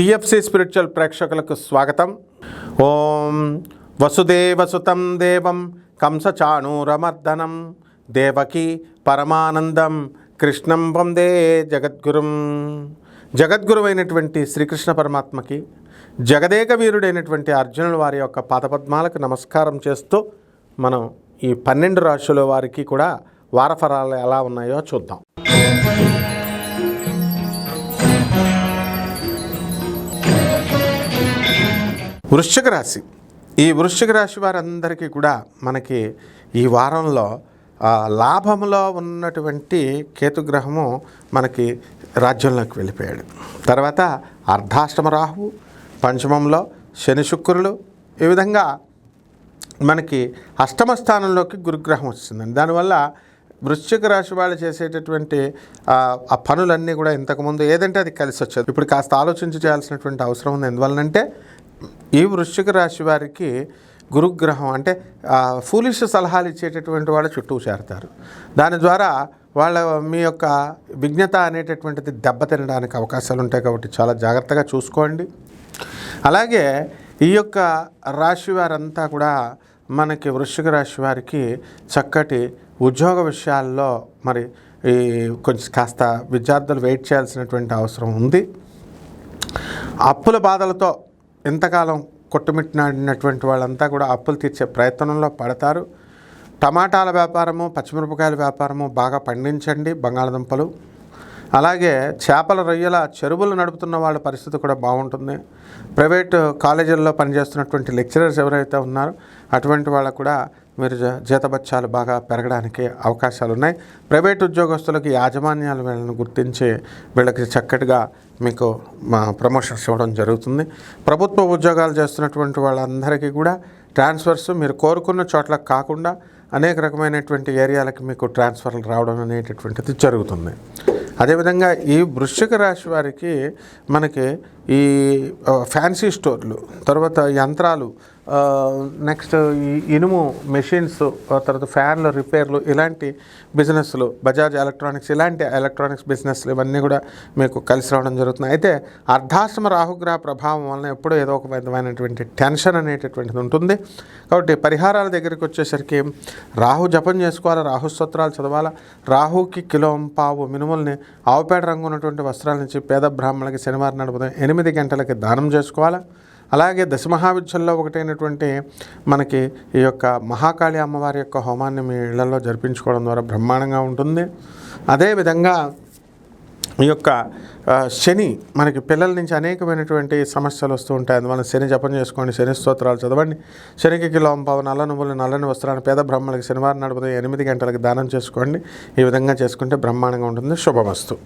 TFC spiritual ప్రేక్షకులకు స్వాగతం. ఓం వసుదేవసుతం దేవం కంసచాణూరమర్దనం. దేవకి పరమానందం. కృష్ణం వందే జగద్గురుం. జగద్గురువైనటువంటి శ్రీకృష్ణ పరమాత్మకి జగదేక వీరుడైనటువంటి అర్జునుల వారి యొక్క పాదపద్మాలకు నమస్కారం చేస్తూ మనం ఈ పన్నెండు రాశుల వారికి కూడా వారఫలాలు ఎలా ఉన్నాయో చూద్దాం. వృశ్చిక రాశి. ఈ వృశ్చిక రాశి వారందరికీ కూడా మనకి ఈ వారంలో లాభంలో ఉన్నటువంటి కేతుగ్రహము మనకి రాజ్యంలోకి వెళ్ళిపోయాడు. తర్వాత అర్ధాష్టమ రాహువు పంచమంలో శని శుక్రులు ఈ విధంగా మనకి అష్టమ స్థానంలోకి గురుగ్రహం వచ్చిందండి దానివల్ల వృశ్చిక రాశి వాళ్ళు చేసేటటువంటి ఆ, ఆ పనులన్నీ కూడా ఇంతకుముందు ఏదంటే అది కలిసి వచ్చేది ఇప్పుడు కాస్త ఆలోచించి చేయాల్సినటువంటి అవసరం ఉంది. ఎందువలనంటే ఈ వృశ్చిక రాశి వారికి గురుగ్రహం అంటే ఫూలిష్ సలహాలు ఇచ్చేటటువంటి వాళ్ళు చుట్టూ చేరతారు. దాని ద్వారా వాళ్ళ మీ యొక్క విజ్ఞత అనేటటువంటిది దెబ్బతినడానికి అవకాశాలు ఉంటాయి కాబట్టి చాలా జాగ్రత్తగా చూసుకోండి. అలాగే ఈ యొక్క రాశి వారంతా కూడా మనకి వృశ్చిక రాశి వారికి చక్కటి ఉద్యోగ విషయాల్లో మరి ఈ కొంచెం కాస్త విద్యార్థులు వెయిట్ చేయాల్సినటువంటి అవసరం ఉంది. అప్పుల బాధలతో ఎంతకాలం కొట్టుమిట్టినటువంటి వాళ్ళంతా కూడా అప్పులు తీర్చే ప్రయత్నంలో పడతారు. టమాటాల వ్యాపారము పచ్చిమిరపకాయల వ్యాపారము బాగా పండించండి బంగాళదుంపలు. అలాగే చేపల రొయ్యల చెరువులు నడుపుతున్న వాళ్ళ పరిస్థితి కూడా బాగుంటుంది. ప్రైవేట్ కాలేజీల్లో పనిచేస్తున్నటువంటి లెక్చరర్స్ ఎవరైతే ఉన్నారో అటువంటి వాళ్ళకు కూడా మీరు జ- జీతబత్యాలు బాగా పెరగడానికి అవకాశాలు ఉన్నాయి ప్రైవేట్ ఉద్యోగస్తులకి యాజమాన్యాలు వీళ్ళని గుర్తించి వీళ్ళకి చక్కటిగా మీకు మా ప్రమోషన్స్ ఇవ్వడం జరుగుతుంది. ప్రభుత్వ ఉద్యోగాలు చేస్తున్నటువంటి వాళ్ళందరికీ కూడా ట్రాన్స్ఫర్స్ మీరు కోరుకున్న చోట్ల కాకుండా అనేక రకమైనటువంటి ఏరియాలకి మీకు ట్రాన్స్ఫర్లు రావడం అనేటటువంటిది జరుగుతుంది. అదేవిధంగా ఈ వృశ్చిక రాశి వారికి మనకి ఈ ఫ్యాన్సీ స్టోర్లు తర్వాత యంత్రాలు నెక్స్ట్ ఈ ఇనుము మెషిన్స్ తర్వాత ఫ్యాన్లు రిపేర్లు ఇలాంటి బిజినెస్లు బజాజ్ ఎలక్ట్రానిక్స్ ఇలాంటి ఎలక్ట్రానిక్స్ బిజినెస్లు ఇవన్నీ కూడా మీకు కలిసి రావడం జరుగుతుంది అయితే అర్ధాశ్రమ రాహుగ్రహ ప్రభావం వలన ఎప్పుడూ ఏదో ఒక విధమైనటువంటి టెన్షన్ అనేటటువంటిది ఉంటుంది. కాబట్టి పరిహారాల దగ్గరికి వచ్చేసరికి రాహు జపం చేసుకోవాలి? రాహు స్తోత్రాలు చదవాలా? రాహుకి కిలోం పావు మినుముల్ని ఆవుపేట రంగు ఉన్నటువంటి వస్త్రాల నుంచి పేద బ్రాహ్మణులకి శనివారం నడుపుదాం ఎనిమిది గంటలకి దానం చేసుకోవాలా? అలాగే దశమహావిద్యంలో ఒకటైనటువంటి మనకి ఈ యొక్క మహాకాళి అమ్మవారి యొక్క హోమాన్ని మీ ఇళ్ళలో జరిపించుకోవడం ద్వారా బ్రహ్మాండంగా ఉంటుంది. అదేవిధంగా ఈ యొక్క శని మనకి పిల్లల నుంచి అనేకమైనటువంటి సమస్యలు వస్తూ ఉంటాయి. అందువల్ల శని జపం చేసుకోండి శని స్తోత్రాలు చదవండి. శనికి కిలోం పావు నల్ల నువ్వులు నల్లని వస్త్రాన్ని పేద బ్రహ్మలకు శనివారం నడుపుతాయి ఎనిమిది గంటలకు దానం చేసుకోండి. ఈ విధంగా చేసుకుంటే బ్రహ్మాండంగా ఉంటుంది. శుభమస్తు.